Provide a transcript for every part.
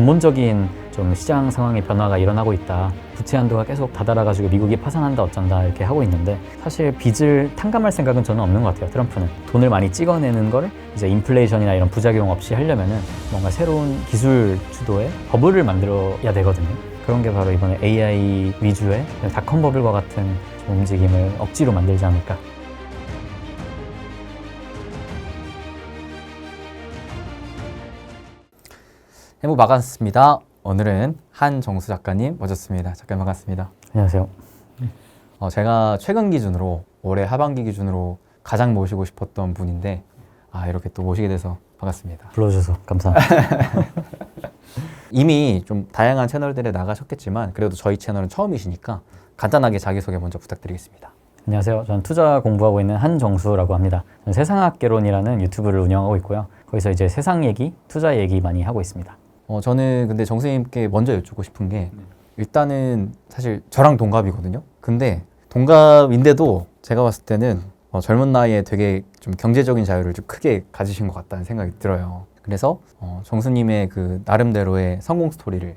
근본적인 좀 시장 상황의 변화가 일어나고 있다. 부채 한도가 계속 다다라가지고 미국이 파산한다 어쩐다 이렇게 하고 있는데 사실 빚을 탕감할 생각은 저는 없는 것 같아요. 트럼프는 돈을 많이 찍어내는 걸 이제 인플레이션이나 이런 부작용 없이 하려면은 뭔가 새로운 기술 주도의 버블을 만들어야 되거든요. 그런 게 바로 이번에 AI 위주의 닷컴 버블과 같은 좀 움직임을 억지로 만들지 않을까. 해무 반갑습니다. 오늘은 한정수 작가님 모셨습니다. 작가님 반갑습니다. 안녕하세요. 어, 제가 최근 기준으로 올해 하반기 기준으로 가장 모시고 싶었던 분인데 아 이렇게 또 모시게 돼서 반갑습니다. 불러주셔서 감사합니다. 이미 좀 다양한 채널들에 나가셨겠지만 그래도 저희 채널은 처음이시니까 간단하게 자기소개 먼저 부탁드리겠습니다. 안녕하세요. 저는 투자 공부하고 있는 한정수라고 합니다. 저는 세상학개론이라는 유튜브를 운영하고 있고요. 거기서 이제 세상 얘기, 투자 얘기 많이 하고 있습니다. 어, 저는 근데 정수님께 먼저 여쭙고 싶은 게 일단은 사실 저랑 동갑이거든요. 근데 동갑인데도 제가 봤을 때는 어, 젊은 나이에 되게 좀 경제적인 자유를 좀 크게 가지신 것 같다는 생각이 들어요. 그래서 어, 정수님의 그 나름대로의 성공 스토리를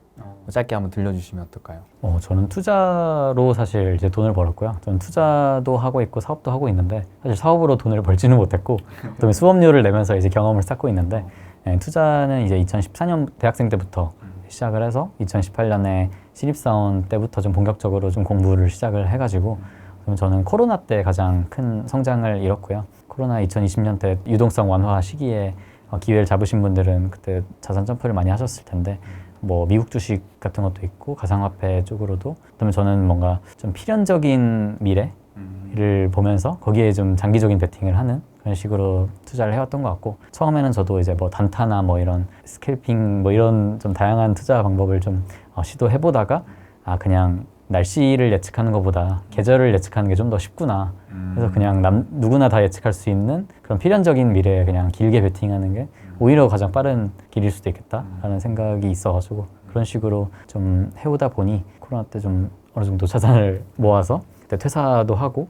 짧게 한번 들려주시면 어떨까요? 어, 저는 투자로 사실 이제 돈을 벌었고요. 저는 투자도 하고 있고 사업도 하고 있는데 사실 사업으로 돈을 벌지는 못했고 그다음에 수업료를 내면서 이제 경험을 쌓고 있는데 예, 투자는 이제 2014년 대학생 때부터 시작을 해서 2018년에 신입사원 때부터 좀 본격적으로 좀 공부를 시작을 해가지고 그럼 저는 코로나 때 가장 큰 성장을 이뤘고요. 코로나 2020년 때 유동성 완화 시기에 어, 기회를 잡으신 분들은 그때 자산 점프를 많이 하셨을 텐데 뭐 미국 주식 같은 것도 있고 가상화폐 쪽으로도 그다음에 저는 뭔가 좀 필연적인 미래를 보면서 거기에 좀 장기적인 베팅을 하는 그런 식으로 투자를 해왔던 것 같고 처음에는 저도 이제 뭐 단타나 뭐 이런 스캘핑 뭐 이런 좀 다양한 투자 방법을 좀 어, 시도해 보다가 아 그냥 날씨를 예측하는 것보다 계절을 예측하는 게 좀 더 쉽구나. 그래서 그냥 남, 누구나 다 예측할 수 있는 그런 필연적인 미래에 그냥 길게 베팅하는 게 오히려 가장 빠른 길일 수도 있겠다라는 생각이 있어가지고 그런 식으로 좀 해오다 보니 코로나 때 좀 어느 정도 자산을 모아서 그때 퇴사도 하고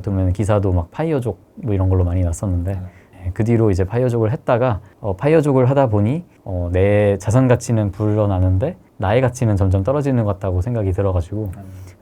또 보면 기사도 막 파이어족 뭐 이런 걸로 많이 났었는데 예, 그 뒤로 이제 파이어족을 했다가 어, 파이어족을 하다 보니 어, 내 자산 가치는 불어나는데 나의 가치는 점점 떨어지는 것 같다고 생각이 들어가지고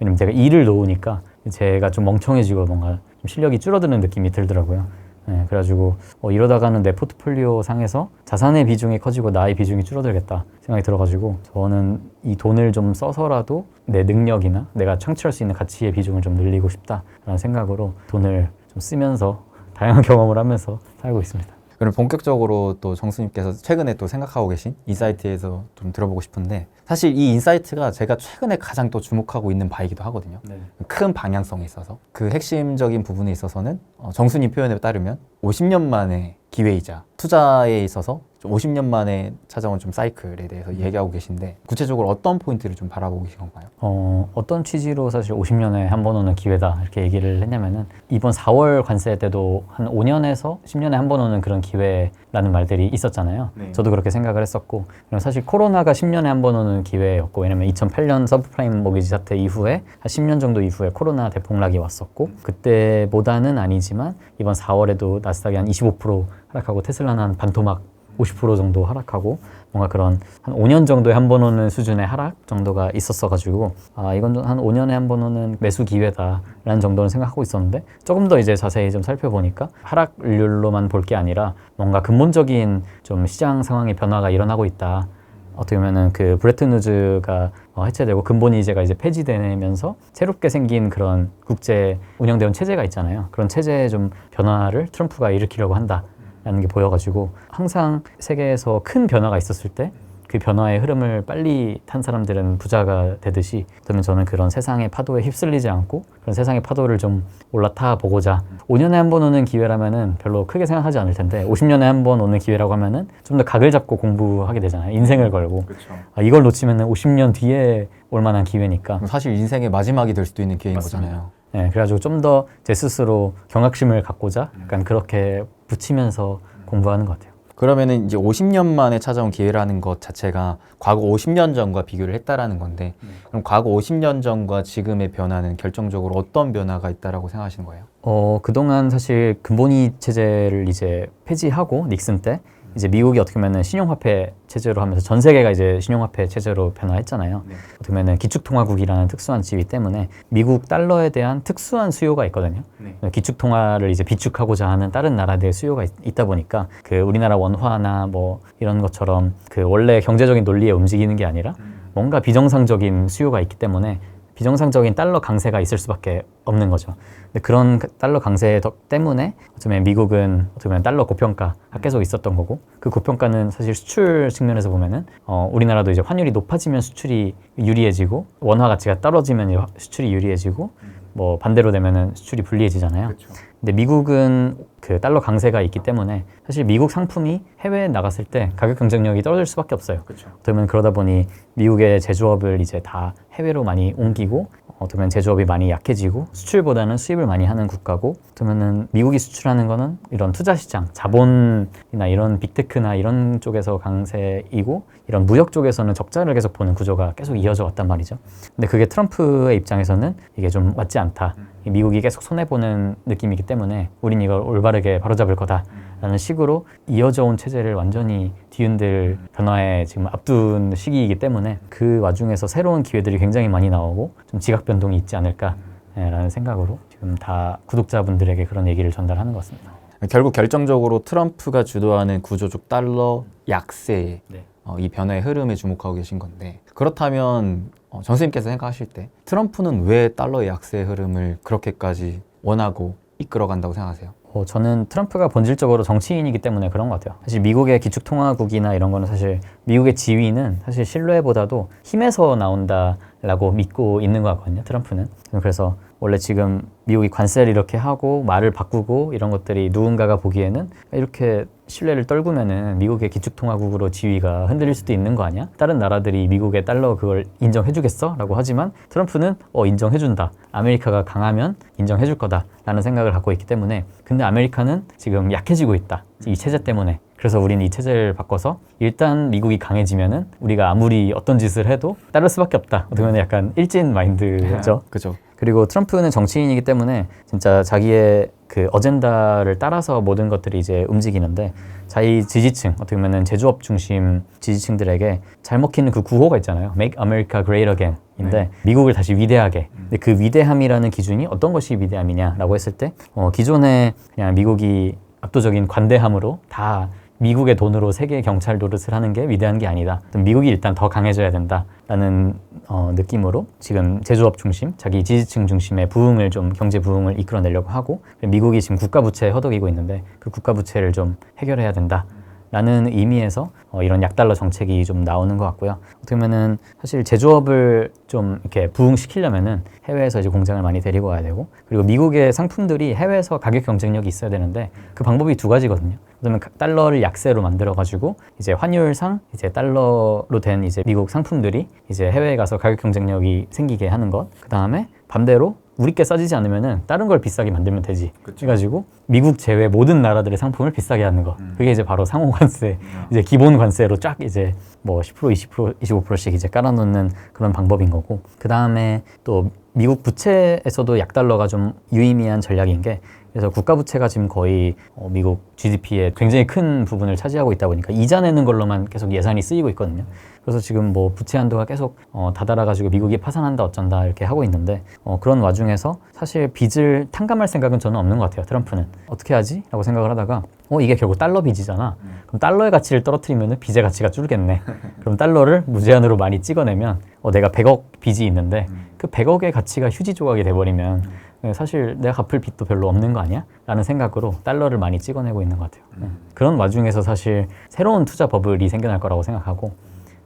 왜냐면 제가 일을 놓으니까 제가 좀 멍청해지고 뭔가 좀 실력이 줄어드는 느낌이 들더라고요. 네, 그래가지고 어, 이러다가는 내 포트폴리오 상에서 자산의 비중이 커지고 나의 비중이 줄어들겠다 생각이 들어가지고 저는 이 돈을 좀 써서라도 내 능력이나 내가 창출할 수 있는 가치의 비중을 좀 늘리고 싶다라는 생각으로 돈을 좀 쓰면서 다양한 경험을 하면서 살고 있습니다. 그럼 본격적으로 또 정수님께서 최근에 또 생각하고 계신 인사이트에서 좀 들어보고 싶은데 사실 이 인사이트가 제가 최근에 가장 또 주목하고 있는 바이기도 하거든요. 큰 방향성에 있어서 그 핵심적인 부분에 있어서는 어, 정수님 표현에 따르면 50년 만의 기회이자 투자에 있어서 좀 50년 만에 찾아온 좀 사이클에 대해서 얘기하고 계신데 구체적으로 어떤 포인트를 좀 바라보고 계신 건가요? 어, 어떤 취지로 사실 50년에 한 번 오는 기회다 이렇게 얘기를 했냐면은 이번 4월 관세 때도 한 5년에서 10년에 한 번 오는 그런 기회 라는 말들이 있었잖아요. 네. 저도 그렇게 생각을 했었고 그럼 사실 코로나가 10년에 한 번 오는 기회였고 왜냐면 2008년 서브프라임 모기지 사태 이후에 한 10년 정도 이후에 코로나 대폭락이 왔었고 그때보다는 아니지만 이번 4월에도 나스닥이 한 25% 하락하고 테슬라는 한 반토막 50% 정도 하락하고 뭔가 그런 한 5년 정도에 한 번 오는 수준의 하락 정도가 있었어 가지고 아 이건 좀한 5년에 한 번 오는 매수 기회다라는 정도는 생각하고 있었는데 조금 더 이제 자세히 좀 살펴보니까 하락률로만 볼 게 아니라 뭔가 근본적인 좀 시장 상황의 변화가 일어나고 있다. 어떻게 보면은 그 브레튼 우즈가 어, 해체되고 근본 이제가 이제 폐지되면서 새롭게 생긴 그런 국제 운영되는 체제가 있잖아요. 그런 체제의 좀 변화를 트럼프가 일으키려고 한다. 라는 게 보여가지고 항상 세계에서 큰 변화가 있었을 때 그 변화의 흐름을 빨리 탄 사람들은 부자가 되듯이 그러면 저는 그런 세상의 파도에 휩쓸리지 않고 그런 세상의 파도를 좀 올라타 보고자 5년에 한 번 오는 기회라면은 별로 크게 생각하지 않을 텐데 50년에 한 번 오는 기회라고 하면은 좀 더 각을 잡고 공부하게 되잖아요 인생을 걸고 그렇죠. 아, 이걸 놓치면은 50년 뒤에 올 만한 기회니까 사실 인생의 마지막이 될 수도 있는 기회인 맞습니다. 거잖아요. 네, 그래가지고 좀 더 제 스스로 경각심을 갖고자 약간 그렇게 붙이면서 공부하는 것 같아요. 그러면은 이제 50년 만에 찾아온 기회라는 것 자체가 과거 50년 전과 비교를 했다라는 건데 그럼 과거 50년 전과 지금의 변화는 결정적으로 어떤 변화가 있다라고 생각하시는 거예요? 어, 그동안 사실 근본이 체제를 이제 폐지하고 닉슨 때 이제 미국이 어떻게 보면은 신용화폐 체제로 하면서 전 세계가 이제 신용화폐 체제로 변화했잖아요. 네. 어떻게 보면은 기축통화국이라는 특수한 지위 때문에 미국 달러에 대한 특수한 수요가 있거든요. 네. 기축통화를 이제 비축하고자 하는 다른 나라들의 수요가 있, 다 보니까 그 우리나라 원화나 뭐 이런 것처럼 그 원래 경제적인 논리에 움직이는 게 아니라 뭔가 비정상적인 수요가 있기 때문에 비정상적인 달러 강세가 있을 수밖에 없는 거죠. 근데 그런 그 달러 강세 덕- 때문에 어쩌면 미국은 보면 달러 고평가가 계속 있었던 거고 그 고평가는 사실 수출 측면에서 보면은 어, 우리나라도 이제 환율이 높아지면 수출이 유리해지고 원화 가치가 떨어지면 수출이 유리해지고 뭐 반대로 되면은 수출이 불리해지잖아요. 그렇죠. 근데 미국은 그 달러 강세가 있기 때문에 사실 미국 상품이 해외에 나갔을 때 가격 경쟁력이 떨어질 수밖에 없어요. 그렇죠. 그러면 그러다 보니 미국의 제조업을 이제 다 해외로 많이 옮기고 어쩌면 제조업이 많이 약해지고 수출보다는 수입을 많이 하는 국가고 그러면은 미국이 수출하는 거는 이런 투자 시장, 자본이나 이런 빅테크나 이런 쪽에서 강세이고 이런 무역 쪽에서는 적자를 계속 보는 구조가 계속 이어져 왔단 말이죠. 근데 그게 트럼프의 입장에서는 이게 좀 맞지 않다. 이 미국이 계속 손해 보는 느낌이기 때문에 우린 이걸 올바르게 바로잡을 거다라는 식으로 이어져 온 체제를 완전히 뒤흔들 변화에 지금 앞둔 시기이기 때문에 그 와중에서 새로운 기회들이 굉장히 많이 나오고 좀 지각 변동이 있지 않을까라는 생각으로 지금 다 구독자분들에게 그런 얘기를 전달하는 것 같습니다. 결국 결정적으로 트럼프가 주도하는 구조적 달러 약세에 네. 어, 이 변화의 흐름에 주목하고 계신 건데 그렇다면 어, 정 선생님께서 생각하실 때 트럼프는 왜 달러의 약세 흐름을 그렇게까지 원하고 이끌어간다고 생각하세요? 어, 저는 트럼프가 본질적으로 정치인이기 때문에 그런 것 같아요. 사실 미국의 기축통화국이나 이런 거는 사실 미국의 지위는 사실 신뢰보다도 힘에서 나온다라고 믿고 있는 것 같거든요. 트럼프는. 그래서 원래 지금 미국이 관세를 이렇게 하고 말을 바꾸고 이런 것들이 누군가가 보기에는 이렇게 신뢰를 떨구면은 미국의 기축통화국으로 지위가 흔들릴 수도 있는 거 아니야? 다른 나라들이 미국의 달러 그걸 인정해주겠어? 라고 하지만 트럼프는 어 인정해준다. 아메리카가 강하면 인정해줄 거다 라는 생각을 갖고 있기 때문에 근데 아메리카는 지금 약해지고 있다. 이 체제 때문에. 그래서 우리는 이 체제를 바꿔서 일단 미국이 강해지면은 우리가 아무리 어떤 짓을 해도 따를 수밖에 없다. 어떻게 보면 약간 일진 마인드죠. 그죠. 그리고 트럼프는 정치인이기 때문에 진짜 자기의 그 어젠다를 따라서 모든 것들이 이제 움직이는데 자기 지지층 어떻게 보면은 제조업 중심 지지층들에게 잘 먹히는 그 구호가 있잖아요. Make America Great Again인데 네. 미국을 다시 위대하게. 근데 그 위대함이라는 기준이 어떤 것이 위대함이냐라고 했을 때 어, 기존에 그냥 미국이 압도적인 관대함으로 다 미국의 돈으로 세계 경찰 노릇을 하는 게 위대한 게 아니다. 미국이 일단 더 강해져야 된다 라는 어, 느낌으로 지금 제조업 중심, 자기 지지층 중심의 부흥을 좀 경제 부흥을 이끌어내려고 하고 미국이 지금 국가 부채에 허덕이고 있는데 그 국가 부채를 좀 해결해야 된다. 라는 의미에서 어, 이런 약달러 정책이 좀 나오는 것 같고요. 어떻게 보면은 사실 제조업을 좀 이렇게 부흥시키려면은 해외에서 이제 공장을 많이 데리고 와야 되고 그리고 미국의 상품들이 해외에서 가격 경쟁력이 있어야 되는데 그 방법이 두 가지거든요. 그러면 달러를 약세로 만들어 가지고 이제 환율상 이제 달러로 된 이제 미국 상품들이 이제 해외에 가서 가격 경쟁력이 생기게 하는 것. 그 다음에 반대로 우리께 싸지지 않으면은 다른 걸 비싸게 만들면 되지. 그쵸. 해가지고 미국 제외 모든 나라들의 상품을 비싸게 하는 거. 음. 그게 이제 바로 상호 관세, 이제 기본 관세로 쫙 이제 뭐 10%, 20%, 25%씩 이제 깔아놓는 그런 방법인 거고. 그 다음에 또 미국 부채에서도 약달러가 좀 유의미한 전략인 게 그래서 국가 부채가 지금 거의 어, 미국 GDP의 굉장히 큰 부분을 차지하고 있다 보니까 이자 내는 걸로만 계속 예산이 쓰이고 있거든요. 그래서 지금 뭐 부채 한도가 계속 어, 다다라가지고 미국이 파산한다 어쩐다 이렇게 하고 있는데 어, 그런 와중에서 사실 빚을 탕감할 생각은 저는 없는 것 같아요. 트럼프는 어떻게 하지? 라고 생각을 하다가 어 이게 결국 달러 빚이잖아. 그럼 달러의 가치를 떨어뜨리면 빚의 가치가 줄겠네. 그럼 달러를 무제한으로 많이 찍어내면 어, 내가 100억 빚이 있는데 그 100억의 가치가 휴지 조각이 돼버리면 네, 사실 내가 갚을 빚도 별로 없는 거 아니야? 라는 생각으로 달러를 많이 찍어내고 있는 것 같아요. 네. 그런 와중에서 사실 새로운 투자 버블이 생겨날 거라고 생각하고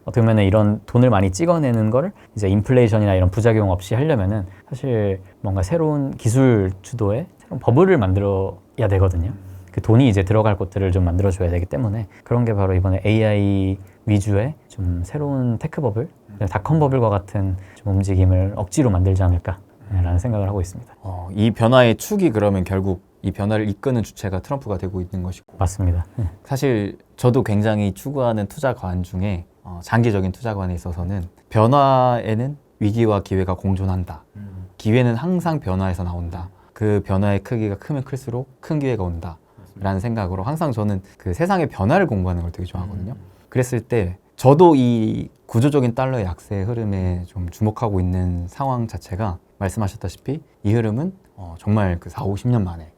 어떻게 보면 이런 돈을 많이 찍어내는 걸 이제 인플레이션이나 이런 부작용 없이 하려면은 사실 뭔가 새로운 기술 주도의 새로운 버블을 만들어야 되거든요. 그 돈이 이제 들어갈 곳들을 좀 만들어줘야 되기 때문에 그런 게 바로 이번에 AI 위주의 좀 새로운 테크 버블, 닷컴 버블과 같은 좀 움직임을 억지로 만들지 않을까 라는 생각을 하고 있습니다. 어, 이 변화의 축이 그러면 결국 이 변화를 이끄는 주체가 트럼프가 되고 있는 것이고 맞습니다. 네. 사실 저도 굉장히 추구하는 투자관 중에 어, 장기적인 투자관에 있어서는 변화에는 위기와 기회가 공존한다. 기회는 항상 변화에서 나온다. 그 변화의 크기가 크면 클수록 큰 기회가 온다. 라는 생각으로 항상 저는 그 세상의 변화를 공부하는 걸 되게 좋아하거든요. 그랬을 때 저도 이 구조적인 달러의 약세 흐름에 좀 주목하고 있는 상황 자체가 말씀하셨다시피 이 흐름은 어, 정말 그 4, 50년 만에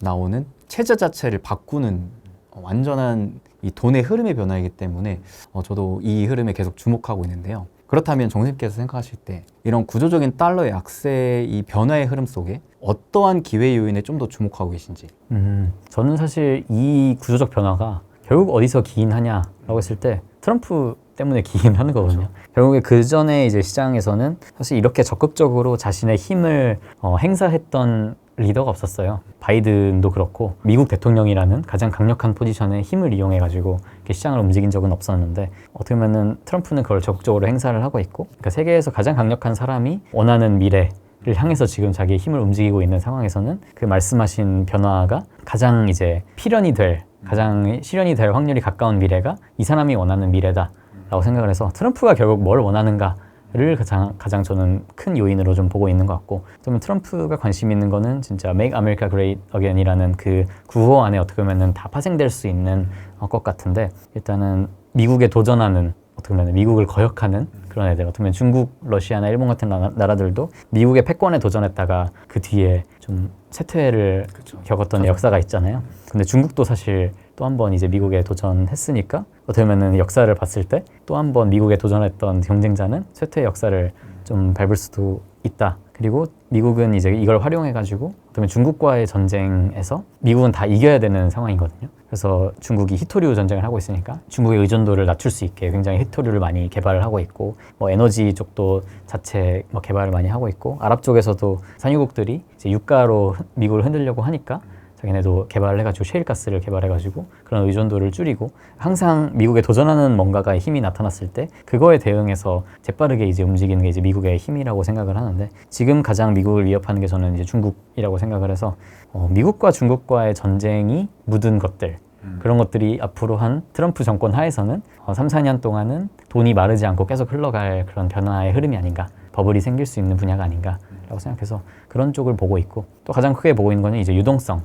나오는 체제 자체를 바꾸는 어, 완전한 이 돈의 흐름의 변화이기 때문에 어, 저도 이 흐름에 계속 주목하고 있는데요. 그렇다면 정신께서 생각하실 때 이런 구조적인 달러의 약세 이 변화의 흐름 속에 어떠한 기회 요인에 좀 더 주목하고 계신지 음, 저는 사실 이 구조적 변화가 결국 어디서 기인하냐라고 했을 때 트럼프 때문에 기인하는 거거든요. 결국에 그 전에 이제 시장에서는 사실 이렇게 적극적으로 자신의 힘을 어, 행사했던 리더가 없었어요. 바이든도 그렇고 미국 대통령이라는 가장 강력한 포지션에 힘을 이용해 가지고 시장을 움직인 적은 없었는데 어떻게 보면은 트럼프는 그걸 적극적으로 행사를 하고 있고 그러니까 세계에서 가장 강력한 사람이 원하는 미래 를 향해서 지금 자기의 힘을 움직이고 있는 상황에서는 그 말씀하신 변화가 가장 이제 필연이 될 가장 실현이 될 확률이 가까운 미래가 이 사람이 원하는 미래다 라고 생각을 해서 트럼프가 결국 뭘 원하는가를 가장 가장 저는 큰 요인으로 좀 보고 있는 것 같고 그러면 트럼프가 관심 있는 거는 진짜 Make America Great Again이라는 그 구호 안에 어떻게 보면은 다 파생될 수 있는 어, 것 같은데 일단은 미국에 도전하는 어떻게 보면 미국을 거역하는 그런 애들 어떻게 보면 중국, 러시아나 일본 같은 나라, 들도 미국의 패권에 도전했다가 그 뒤에 좀 쇠퇴를 겪었던 역사가 있잖아요. 근데 중국도 사실 또 한 번 이제 미국에 도전했으니까 어떻게 보면은 역사를 봤을 때 또 한 번 미국에 도전했던 경쟁자는 쇠퇴의 역사를 좀 밟을 수도 있다. 그리고 미국은 이제 이걸 활용해 가지고 그러면 중국과의 전쟁에서 미국은 다 이겨야 되는 상황이거든요. 그래서 중국이 히토류 전쟁을 하고 있으니까 중국의 의존도를 낮출 수 있게 굉장히 히토류를 많이 개발을 하고 있고 뭐 에너지 쪽도 자체 뭐 개발을 많이 하고 있고 아랍 쪽에서도 산유국들이 이제 유가로 흔- 미국을 흔들려고 하니까 자기네도 개발을 해가지고 셰일가스를 개발해가지고 그런 의존도를 줄이고 항상 미국에 도전하는 뭔가가 힘이 나타났을 때 그거에 대응해서 재빠르게 이제 움직이는 게 이제 미국의 힘이라고 생각을 하는데 지금 가장 미국을 위협하는 게 저는 이제 중국이라고 생각을 해서 어, 미국과 중국과의 전쟁이 묻은 것들 그런 것들이 앞으로 한 트럼프 정권 하에서는 어, 3, 4년 동안은 돈이 마르지 않고 계속 흘러갈 그런 변화의 흐름이 아닌가 버블이 생길 수 있는 분야가 아닌가라고 생각해서 그런 쪽을 보고 있고 또 가장 크게 보고 있는 거는 이제 유동성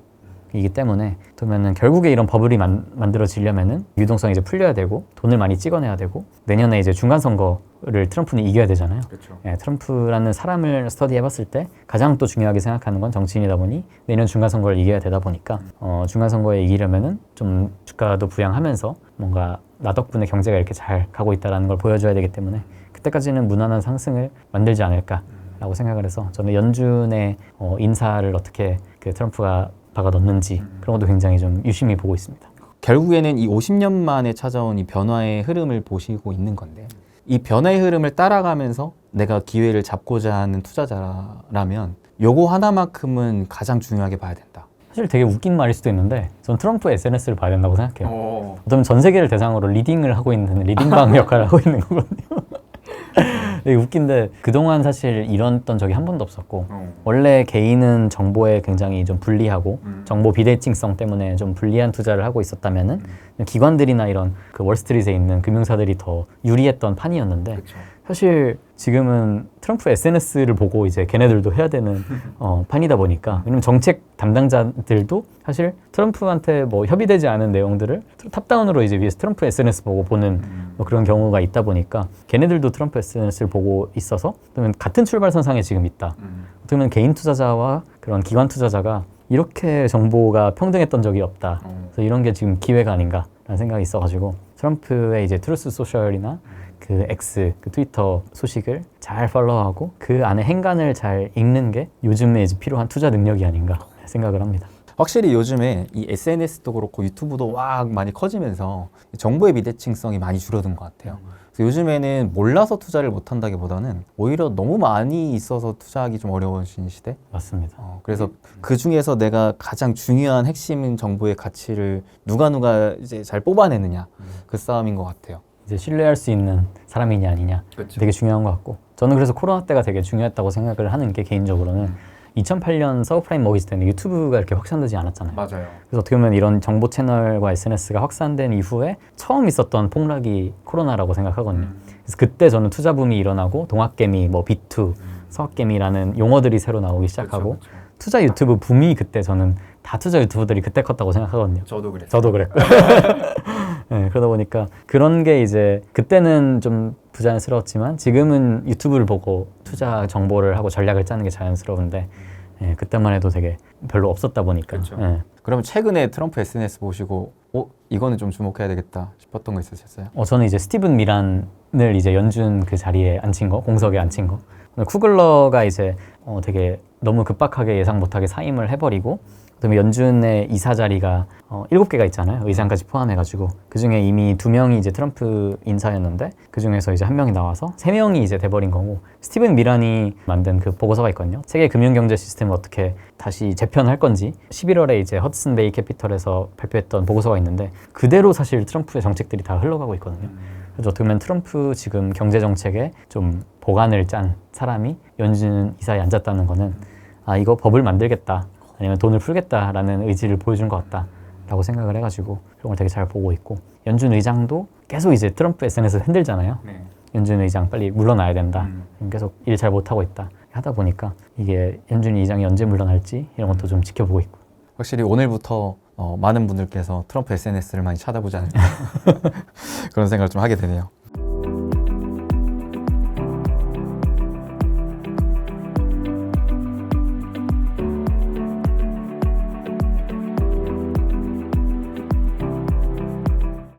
이기 때문에 그러면은 결국에 이런 버블이 만, 만들어지려면은 유동성이 이제 풀려야 되고 돈을 많이 찍어내야 되고 내년에 이제 중간 선거를 트럼프는 이겨야 되잖아요. 그렇죠. 예, 트럼프라는 사람을 스터디해봤을 때 가장 또 중요하게 생각하는 건 정치인이다 보니 내년 중간 선거를 이겨야 되다 보니까 어, 중간 선거에 이기려면은 좀 주가도 부양하면서 뭔가 나 덕분에 경제가 이렇게 잘 가고 있다라는 걸 보여줘야 되기 때문에 그때까지는 무난한 상승을 만들지 않을까라고 생각을 해서 저는 연준의 어, 인사를 어떻게 그 트럼프가 박아 넣는지 그런 것도 굉장히 좀 유심히 보고 있습니다. 결국에는 이 50년 만에 찾아온 이 변화의 흐름을 보시고 있는 건데 이 변화의 흐름을 따라가면서 내가 기회를 잡고자 하는 투자자라면 요거 하나만큼은 가장 중요하게 봐야 된다. 사실 되게 웃긴 말일 수도 있는데 전 트럼프의 SNS를 봐야 된다고 생각해요. 어. 어쩌면 전 세계를 대상으로 리딩을 하고 있는 리딩방 역할을 하고 있는 거거든요. 되게 웃긴데 그동안 사실 이랬던 적이 한 번도 없었고 원래 개인은 정보에 굉장히 좀 불리하고 정보 비대칭성 때문에 좀 불리한 투자를 하고 있었다면은 기관들이나 이런 그 월스트리트에 있는 금융사들이 더 유리했던 판이었는데 사실 지금은 트럼프 SNS를 보고 이제 걔네들도 해야 되는 어, 판이다 보니까 왜냐면 정책 담당자들도 사실 트럼프한테 뭐 협의되지 않은 내용들을 탑다운으로 이제 위에서 트럼프 SNS 보고 보는 뭐 그런 경우가 있다 보니까 걔네들도 트럼프 SNS를 보고 있어서 그러면 같은 출발선상에 지금 있다. 어떻게 보면 개인 투자자와 그런 기관 투자자가 이렇게 정보가 평등했던 적이 없다. 그래서 이런 게 지금 기회가 아닌가라는 생각이 있어가지고 트럼프의 이제 트루스 소셜이나 그 X, 그 트위터 소식을 잘 팔로우하고 그 안에 행간을 잘 읽는 게 요즘에 이제 필요한 투자 능력이 아닌가 생각을 합니다. 확실히 요즘에 이 SNS도 그렇고 유튜브도 막 많이 커지면서 정보의 비대칭성이 많이 줄어든 것 같아요. 그래서 요즘에는 몰라서 투자를 못 한다기보다는 오히려 너무 많이 있어서 투자하기 좀 어려워진 시대. 맞습니다. 어, 그래서 그 중에서 내가 가장 중요한 핵심 정보의 가치를 누가 누가 이제 잘 뽑아내느냐. 그 싸움인 것 같아요. 이제 신뢰할 수 있는 사람이냐 아니냐. 되게 중요한 것 같고. 저는 그래서 코로나 때가 되게 중요했다고 생각을 하는 게 개인적으로는 2008년 서브프라임 머기지 때는 유튜브가 이렇게 확산되지 않았잖아요. 맞아요. 그래서 어떻게 보면 이런 정보 채널과 SNS가 확산된 이후에 처음 있었던 폭락이 코로나라고 생각하거든요. 그래서 그때 저는 투자 붐이 일어나고 동학개미, 뭐 비투, 서학개미라는 용어들이 새로 나오기 시작하고 투자 유튜브 붐이 그때 저는 다 투자 유튜버들이 그때 컸다고 생각하거든요. 저도 그랬어요. 저도 그랬고. 네, 그러다 보니까 그런 게 이제 그때는 좀 부자연스러웠지만 지금은 유튜브를 보고 투자 정보를 하고 전략을 짜는 게 자연스러운데 예, 그때만 해도 되게 별로 없었다 보니까. 그쵸. 예. 그러면 최근에 트럼프 SNS 보시고 어 이거는 좀 주목해야 되겠다 싶었던 거 있으셨어요? 어, 저는 이제 스티븐 미란을 이제 연준 그 자리에 앉힌 거, 공석에 앉힌 거. 쿠글러가 이제 어, 되게 너무 급박하게 예상 못하게 사임을 해버리고 그다음에 연준의 이사 자리가 어, 7개가 있잖아요. 의장까지 포함해가지고 그 중에 이미 두 명이 이제 트럼프 인사였는데 그 중에서 이제 한 명이 나와서 세 명이 이제 돼버린 거고 스티븐 미란이 만든 그 보고서가 있거든요. 세계 금융 경제 시스템을 어떻게 다시 재편할 건지 11월에 이제 허드슨 베이 캐피털에서 발표했던 보고서가 있는데 그대로 사실 트럼프의 정책들이 다 흘러가고 있거든요. 그래서 어떻게 보면 트럼프 지금 경제 정책에 좀 보관을 짠 사람이 연준 이사에 앉았다는 거는 아 이거 법을 만들겠다 아니면 돈을 풀겠다라는 의지를 보여준 것 같다라고 생각을 해가지고 그런 걸 되게 잘 보고 있고 연준 의장도 계속 이제 트럼프 SNS 흔들잖아요. 네. 연준 의장 빨리 물러나야 된다. 음. 계속 일 잘 못하고 있다. 하다 보니까 이게 연준 의장이 언제 물러날지 이런 것도 좀 지켜보고 있고. 확실히 오늘부터 어, 많은 분들께서 트럼프 SNS를 많이 찾아보지 않을까 그런 생각을 좀 하게 되네요.